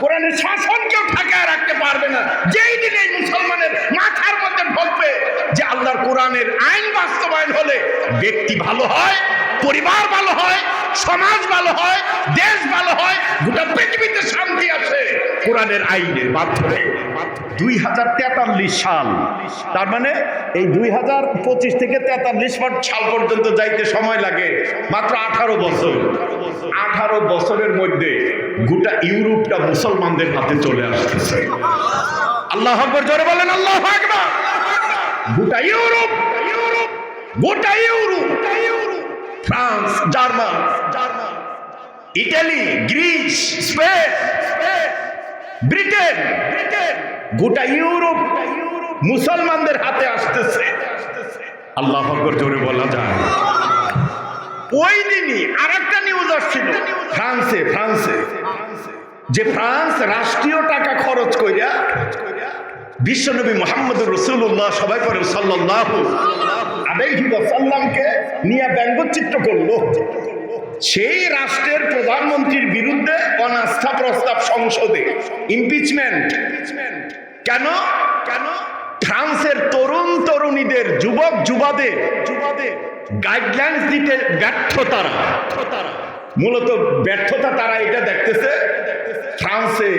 কোরআনের শাসন কেউ ঠেকায় রাখতে পারবে না। যেই দিন এই মুসলমানের মাথার মধ্যে ঢুকবে যে আল্লাহর কোরআনের আইন বাস্তবায়ন হলে ব্যক্তি ভালো হয়, পরিবার ভালো হয়, সমাজ ভালো হয়, দেশ ভালো হয়, গোটা পৃথিবীতে শান্তি আছে। কোরআনের আইনের মাধ্যমে দুই হাজার তেতাল্লিশ সাল। তার মানে এই দুই হাজার পঁচিশ থেকে তেতাল্লিশ সাল পর্যন্ত যাইতে সময় লাগে, মাত্র আঠারো বছর। আঠারো বছরের মধ্যে গোটা ইউরোপটা মুসলমানদের হাতে চলে আসতেছে। আল্লাহ আকবর, জোরে বলেন, আল্লাহ আকবর। গোটা ইউরোপ ইউরোপ গোটা Europe. France, German German Italy, Greece, Spain Britain Britain. গোটা ইউরোপ মুসলমানদের হাতে আসতেছে। আল্লাহ জোরে বলা যায়। ওই দিনই আর একটা নিউজ আসছিল। ফ্রান্সে ফ্রান্সে। যে ফ্রান্স রাষ্ট্রীয় টাকা খরচ কইরা বিশ্বনবী মোহাম্মদ রসুল্লাহ সবাই করে সাল্লাহ আলাইহি ওয়াসাল্লামকে নিয়ে ব্যঙ্গচিত্র করল। সেই রাষ্ট্রের প্রধানমন্ত্রীর বিরুদ্ধে অনাস্থা প্রস্তাব সংসদে। ইমপিচমেন্ট কেন? কেন? ফ্রান্সের তরুণ তরুণীদের, যুবক যুবাদের যুবাদের গাইডলাইন্স দিতে ব্যর্থ তারা। তারা মূলত ব্যর্থতা তারা এটা দেখতেছে, ফ্রান্সে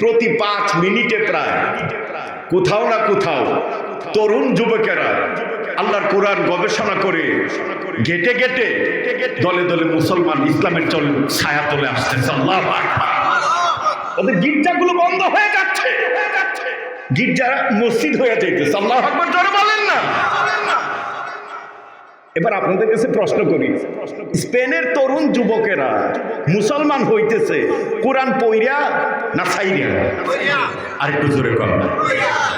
প্রতি পাঁচ মিনিটে প্রায়, কোথাও না কোথাও তরুণ যুবকেরা আল্লাহর কোরআন গবেষণা করে ঘেটে ঘেটে দলে দলে মুসলমান ইসলামের চল ছায়া তলে আসতেছে। আল্লাহ। ওদের গির্জাগুলো বন্ধ হয়ে যাচ্ছে। গির্জা মসজিদ হয়ে যাইতেছে। আল্লাহ আকবর জোরে বলেন না। এবার আপনাদের কাছে প্রশ্ন করি। স্পেনের তরুণ যুবকেরা মুসলমান হইতেছে, কোরআন পইরা না সাইরিয়া আরেকটু জোরে কর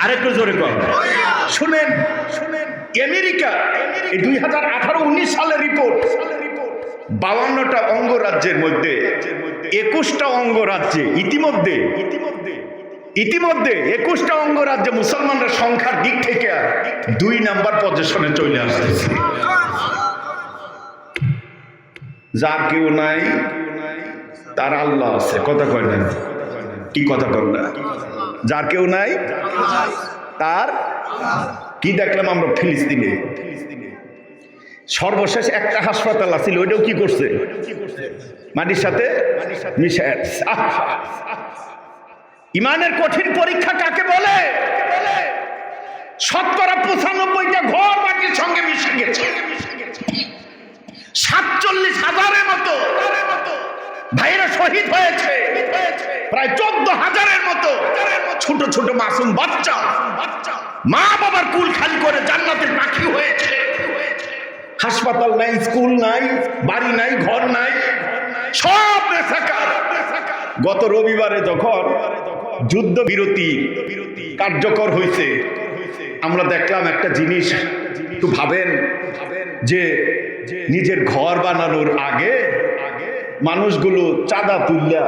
আরেকটু জোরে কম শুনেন শুনেন। আমেরিকা, এই দুই হাজার আঠারো, উনিশ সালের রিপোর্ট বাউান্নটা অঙ্গরাজ্যের মধ্যে, একুশটা অঙ্গরাজ্যে ইতিমধ্যে ইতিমধ্যে ইতিমধ্যে একুশটা অঙ্গরাজ্যে মুসলমানরা সংখ্যার দিক থেকে দুই নাম্বার পজিশনে চলে আসতেছে। যার কেউ নাই, তার আল্লাহ আছে। কথা কয় না কি কথা কর না? যার কেউ নাই, তার কি দেখলাম আমরা ফিলিস্তিনে? সর্বশেষ একটা হাসপাতাল আছিল, ওইটাও কি করছে? মাটির সাথে ইমানের কঠিন পরীক্ষা কাকে বলে? শতকরা পঁচানব্বইটা ঘর মাটির সঙ্গে মিশে গেছে। সাতচল্লিশ হাজারের মতো ভাইরা শহীদ হয়েছে। প্রায় চোদ্দ হাজারের মতো ছোট ছোট মাসুম বাচ্চা। মা বাবার কুল খালি করে জান্নাতের পাখি হয়েছে। হাসপাতাল নাই, স্কুল নাই, বাড়ি নাই, ঘর নাই, সব গত রবিবারে যখন যুদ্ধ বিরতি কার্যকর হয়েছে, আমরা দেখলাম একটা জিনিস, একটু ভাবেন যে নিজের ঘর বানানোর আগে মানুষগুলো চাঁদা তুললা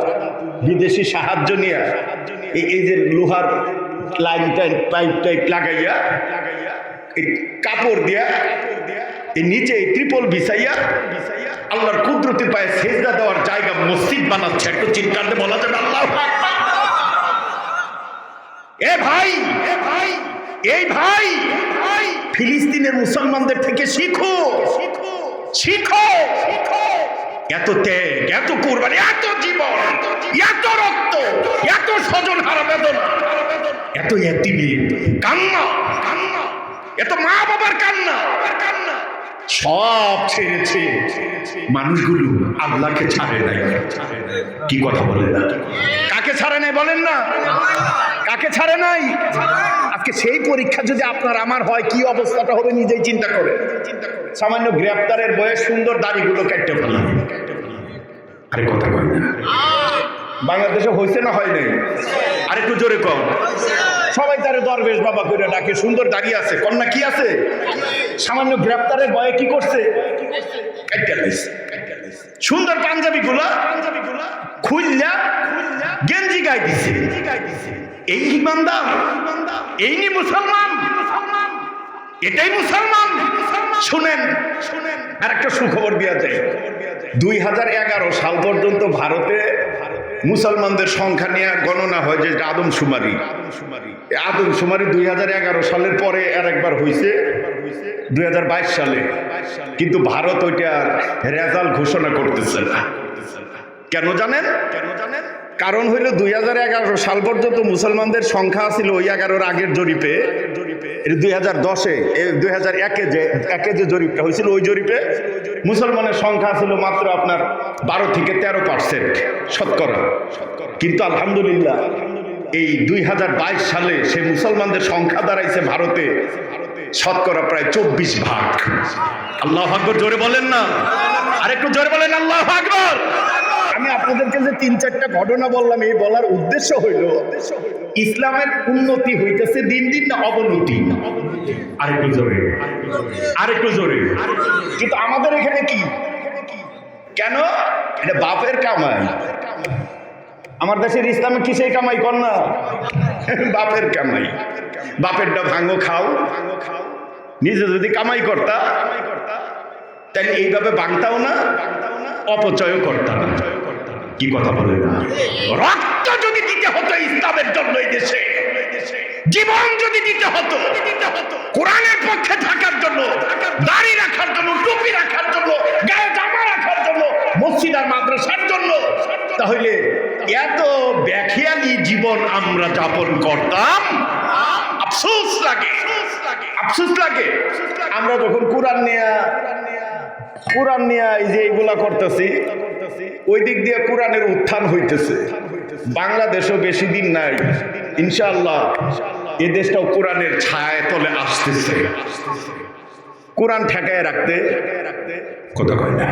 বিদেশি সাহায্য নিয়ে এই- যে লোহার লাইন টাইপ, পাইপ টাইপ লাগাইয়া কাপড় দিয়া এই নিচে এই ত্রিপল বিছাইয়া আল্লাহর কুদরতি পায়ে সেজদা দেওয়ার জায়গা মসজিদ বানাচ্ছে। একটু চিন্তাতে বলা যাবে, আল্লাহ এ ভাই এ ভাই এই ভাই ভাই ফিলিস্তিনের মুসলমানদের থেকে শিখো। শিখো শিখো। শিখো এত ত্যাগ, এত কোরবানি, এত জীবন, এত রক্ত, এত স্বজন হারা বেদনা, এত এতিমি কান্না কান্না, এত মা বাবার কান্না কান্না সব ছেড়েছে মানুষগুলো আল্লাহকে ছাড়ে নাই। কি কথা বলেন না? কাকে ছাড়ে নাই বলেন না? কাকে ছাড়ে নাই? আজকে সেই পরীক্ষা যদি আপনার আমার হয়, কি অবস্থাটা হবে নিজেই চিন্তা করে। সামান্য গ্রেপ্তারের বয়স, সুন্দর দাড়িগুলো কেটে ফেলা। আরে কথা কয় না। বাংলাদেশে হয়েছে না হয় নাই? আরেকটু জোরে কম সবাই তারে দরবেশ বাবা করে ডাকে, সুন্দর দাঁড়িয়ে আছে, কন্যা কি আছে? সামান্য গ্রেপ্তারের ভয়ে কি করছে? সুন্দর পাঞ্জাবি গুলা পাঞ্জাবি গুলা খুললা গেঞ্জি গাই দিছে। এই ইমানদার, এই মুসলমান, এটাই মুসলমান। শুনেন। শুনেন। আর একটা সুখবর যায় দুই। হাজার এগারো সাল পর্যন্ত ভারতে মুসলমানদের সংখ্যা নিয়ে গণনা হয় যে এটা আদমশুমারি এই আদমশুমারি দুই হাজার এগারো সালের পরে আর একবার হয়েছে দুই হাজার বাইশ সালে। কিন্তু ভারত ওইটা রেজাল্ট ঘোষণা করতেছে না। কেন জানেন কেন জানেন? কারণ হইল দুই হাজার এগারো সাল পর্যন্ত মুসলমানদের সংখ্যা ছিল ওই এগারোর আগের জরিপে। দুই হাজার দশে দুই হাজার একে যে একে যে জরিপটা হয়েছিল ওই জরিপে মুসলমানের সংখ্যা ছিল মাত্র আপনার বারো থেকে তেরো পার্সেন্ট শতকরা। কিন্তু আলহামদুলিল্লাহ এই দুই বাইশ সালে সে মুসলমানদের সংখ্যা দাঁড়াইছে ভারতে শতকরা প্রায় চব্বিশ ভাগ। আল্লাহ আকবর, জোরে বলেন না। আরেকটু জোরে বলেন, আল্লাহ আকবর। আমি আপনাদেরকে যে তিন চারটা ঘটনা বললাম, এই বলার উদ্দেশ্য হইল, ইসলামের উন্নতি হইতেছে দিন দিন না অবনতি? আরেকটু জোরে আরেকটু জোরে। কিন্তু আমাদের এখানে কি? কেন? এটা বাপের কামাই। আমার দেশের ইসলামে কি সেই কামাই কর না বাপের কামাই। বাপেরটা ভাঙো খাও। নিজে যদি কামাই করতা তাহলে এইভাবে বাংতাও না, অপচয়ও করতা না। কি কথা বলে না? রক্ত যদি দিতে হতো ইসলামের জন্য এই দেশে, জীবন যদি দিতে হতো দিতে হতো কোরআনের পক্ষে থাকার জন্য, দাড়ি রাখার জন্য, টুপি রাখার জন্য, গায়ে জামা রাখার জন্য, মসজিদ আর মাদ্রাসার জন্য, তাহলে এত ব্যাখিয়ালি জীবন আমরা যাপন করতাম, আফসোস লাগে। আফসোস লাগে। আমরা যখন কোরআন নিয়ে কোরআন নিয়ে এই যে এইগুলা করতেছি ওই দিক দিয়ে কোরআনের উত্থান হইতেছে। বাংলাদেশও বেশি দিন নাই। ইনশাআল্লাহ, এ দেশটাও কোরআনের ছায় তলে আসতেছে। কোরআন ঠেকায় রাখতে কথা কয় না?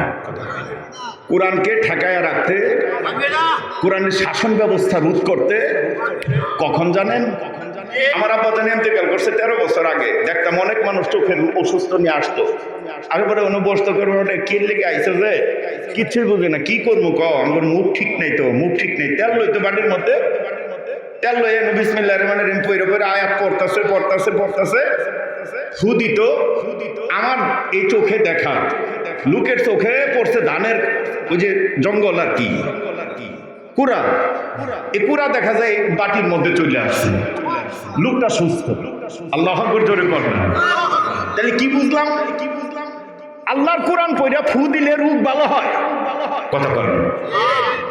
কোরআনকে ঠেকায় রাখতে, কোরআনের শাসন ব্যবস্থা রোধ করতে কখন জানেন? আমার আব্বা জানি ইন্তেকাল করছে তেরো বছর আগে। দেখতাম অনেক মানুষ চোখের অসুস্থ নিয়ে আসতো। আগে পরে অনুবস্ত করব ওটা কি লেগে আইসে যে? কিচ্ছুই বুঝে না, কি করব ক আমার মুখ ঠিক নেই তো, মুখ ঠিক নেই। তেল লইতো বাড়ির মধ্যে। তেল লই এনে বিসমিল্লাহ রহমানের রহিম পইরে পইরে আয়াত পড়তাছে পড়তাছে পড়তাছে। ফু দিত, আমার এই চোখে দেখা। লোকের চোখে পড়ছে ধানের ওই যে জঙ্গল আর কি। কুড়া। এই কুড়া দেখা যায় বাটির মধ্যে চলে আসছে লোকটা সুস্থ। আল্লাহ জোরে কর না তাহলে কি বুঝলাম কি বুঝলাম? আল্লাহর কোরআন পড়া ফু দিলে রূপ ভালো হয়। কথা বলেন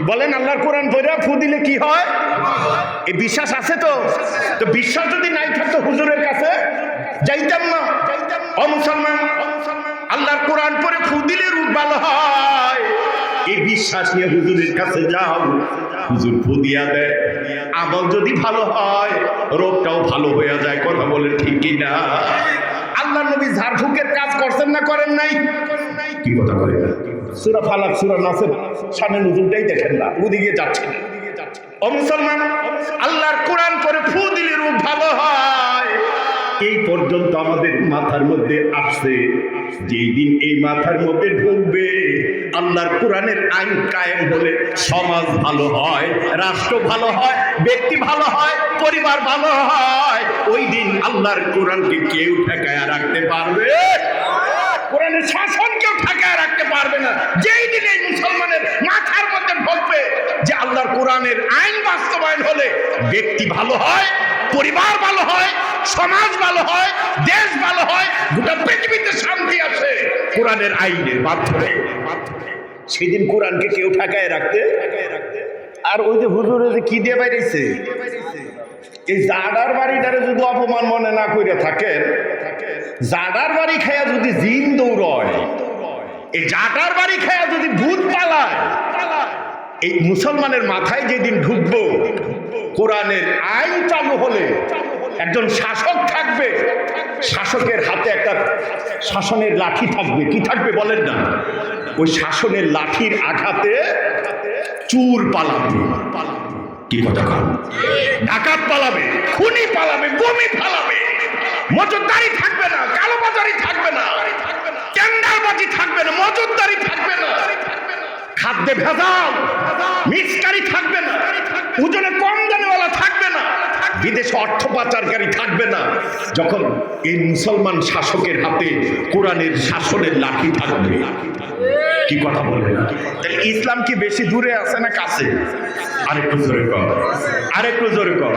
বলেন, আল্লাহর কোরআন পড়া ফু দিলে কি হয়? এই বিশ্বাস আছে তো? তো বিশ্বাস যদি নাই থাকতো হুজুরের কাছে, যাইতাম না। ও মুসলমান, আল্লাহর কোরআন পরে ফু দিলে রূপ ভালো হয়। এই বিশ্বাস নিয়ে হুজুরের কাছে যাও। হুজুর ফু দিয়া দেয়। আমল যদি ভালো হয়, রোগটাও ভালো হয়ে যায়, কথা বলে ঠিক কিনা? আল্লাহ নবী ঝাড়ফুকের কাজ করছেন না, করেন নাই? কি কথা বলে? সুরা ফালাক, সুরা নাসের, সামনে নজরটাই দেখেন না, ওদিকে যাচ্ছে না। ও মুসলমান, আল্লাহর কোরআন করে ফু দিলে রূপ ভালো হয়। এই পর্যন্ত আমাদের মাথার মধ্যে আসছে, যেই দিন এই মাথার মধ্যে ঢুকবে আল্লাহর কোরআনের আইন কায়েম হলে সমাজ ভালো হয়, রাষ্ট্র ভালো হয়, ব্যক্তি ভালো হয়, পরিবার ভালো হয়, ওই দিন আল্লাহর কোরআনকে কেউ ঠেকায় রাখতে পারবে কোরআনের শাসন কেউ ঠেকায় রাখতে পারবে না। যেই দিন এই মুসলমানের মাথার মধ্যে ঢুকবে যে আল্লাহর কোরআনের আইন বাস্তবায়ন হলে ব্যক্তি ভালো হয়, পরিবার ভালো হয়, সমাজ ভালো হয়, দেশ ভালো হয়, গোটা পৃথিবীতে শান্তি আসে। কোরআনের আইনের মাধ্যমে মাধ্যমে। সেদিন কোরআনকে কেউ ঠেকায় রাখতে? আর ওই যে হুজুরে যে কি দিয়ে বাইরেছে? এই জাডার বাড়িটারে যদি অপমান মনে না করে থাকেন, জাডার বাড়ি খায়া যদি জিন দৌড়য়, এই জাটার বাড়ি খায়া যদি ভূত পালায়, এই মুসলমানের মাথায় যেদিন ঢুকবো, কোরআনের আইন চালু হলে একজন শাসক থাকবে, শাসকের হাতে একটা শাসনের লাঠি থাকবে। কি থাকবে বলেন না? ওই শাসনের লাঠির আঘাতে চুর পালাবে। কি কথা কর ডাকাত পালাবে, খুনি পালাবে, বমি পালাবে। মজুদারি থাকবে না কালো বাজারি থাকবে না। টেন্ডারবাজি থাকবে না মজুদারি থাকবে না। খাদ্যে ভেজাল মিক্সকারি থাকবে না। ওজনে কম বিদেশে অর্থ পাচারকারী থাকবে না। যখন এই মুসলমান শাসকের হাতে কোরআনের শাসনের লাঠি থাকবে। কি কথা বলে না ইসলাম কি বেশি দূরে আছে না কাছে? আরেকটু জোরে কর। আরেকটু জোরে কর।